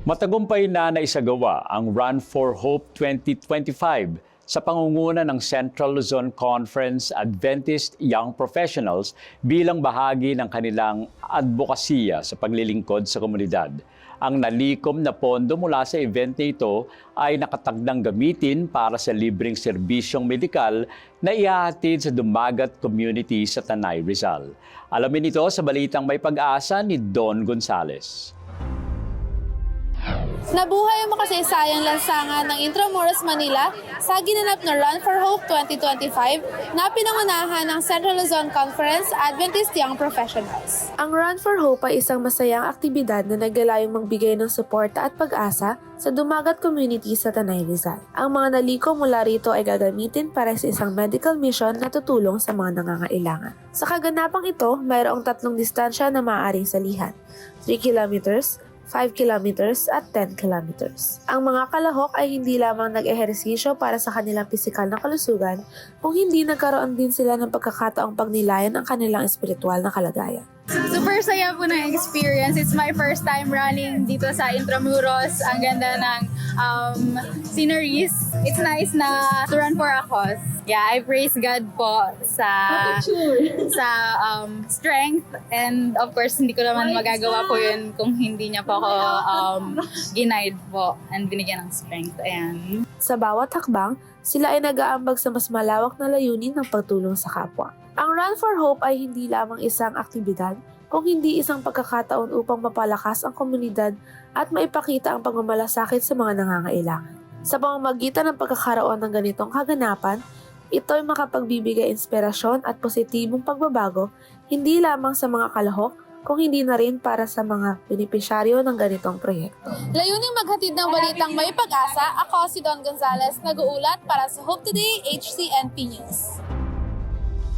Matagumpay na naisagawa ang Run for Hope 2025 sa pangunguna ng Central Luzon Conference Adventist Young Professionals bilang bahagi ng kanilang advokasya sa paglilingkod sa komunidad. Ang nalikom na pondo mula sa event na ito ay nakatagdang gamitin para sa libreng serbisyong medikal na ihahatid sa Dumagat Community sa Tanay, Rizal. Alamin ito sa balitang may pag-asa ni Don Gonzales. Nabuhay ang makasaysayang lansangan ng Intramuros, Manila sa ginanap na Run for Hope 2025 na pinangunahan ng Central Luzon Conference Adventist Young Professionals. Ang Run for Hope ay isang masayang aktibidad na naglalayong magbigay ng suporta at pag-asa sa dumagat community sa Tanay Rizal. Ang mga naliko mula rito ay gagamitin para sa isang medical mission na tutulong sa mga nangangailangan. Sa kaganapang ito, mayroong tatlong distansya na maaaring salihan. 3 kilometers, 5 kilometers at 10 kilometers. Ang mga kalahok ay hindi lamang nag-ehersisyo para sa kanilang pisikal na kalusugan, kung hindi nagkaroon din sila ng pagkakataong pagnilayan ang kanilang espiritual na kalagayan. Super saya po ng experience. It's my first time running dito sa Intramuros. Ang ganda ng um, sceneries. It's nice na to run for a cause. Yeah, I praise God po sa sa um, strength and of course hindi ko naman magagawa po yun kung hindi niya po ako um, ginaid po and binigyan ng strength. Ayan. Sa bawat hakbang, sila ay nag-aambag sa mas malawak na layunin ng pagtulong sa kapwa. Ang Run for Hope ay hindi lamang isang aktibidad, kung hindi isang pagkakataon upang mapalakas ang komunidad at maipakita ang pagmamalasakit sa mga nangangailangan. Sa pamamagitan ng pagkakaroon ng ganitong kaganapan, ito ay makapagbibigay inspirasyon at positibong pagbabago hindi lamang sa mga kalahok, kung hindi na rin para sa mga benepisyaryo ng ganitong proyekto. Layuning maghatid ng balitang may pag-asa, ako si Don Gonzales, nag-uulat para sa Hope Today HCNP News.